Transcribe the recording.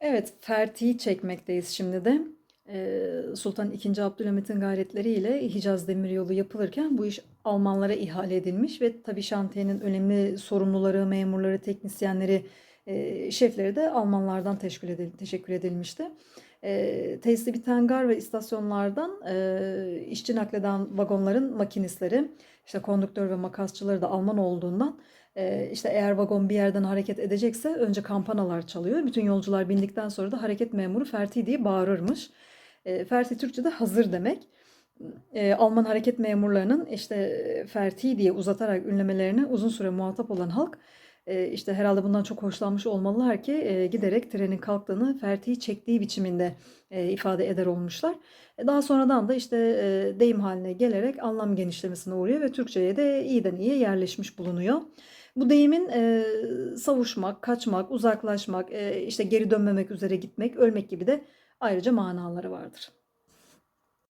Evet, Ferti'yi çekmekteyiz şimdi de. Ee, Sultan II. Abdülhamit'in gayretleriyle Hicaz Demiryolu yapılırken bu iş Almanlara ihale edilmiş ve tabii şantiyenin önemli sorumluları, memurları, teknisyenleri, e, şefleri de Almanlardan teşekkür, edil teşekkür edilmişti. E, tesisli biten gar ve istasyonlardan e, işçi nakleden vagonların makinistleri, işte konduktör ve makasçıları da Alman olduğundan ee, işte eğer vagon bir yerden hareket edecekse önce kampanalar çalıyor. Bütün yolcular bindikten sonra da hareket memuru Ferti diye bağırırmış. E, Ferti Türkçe'de hazır demek. E, Alman hareket memurlarının işte e, Ferti diye uzatarak ünlemelerine uzun süre muhatap olan halk e, işte herhalde bundan çok hoşlanmış olmalılar ki giderek trenin kalktığını Ferti'yi çektiği biçiminde ifade eder olmuşlar. E, Daha sonradan da işte deyim haline gelerek anlam genişlemesine uğruyor ve Türkçe'ye de iyiden iyiye yerleşmiş bulunuyor. Bu deyimin savuşmak, kaçmak, uzaklaşmak, işte geri dönmemek üzere gitmek, ölmek gibi de ayrıca manaları vardır.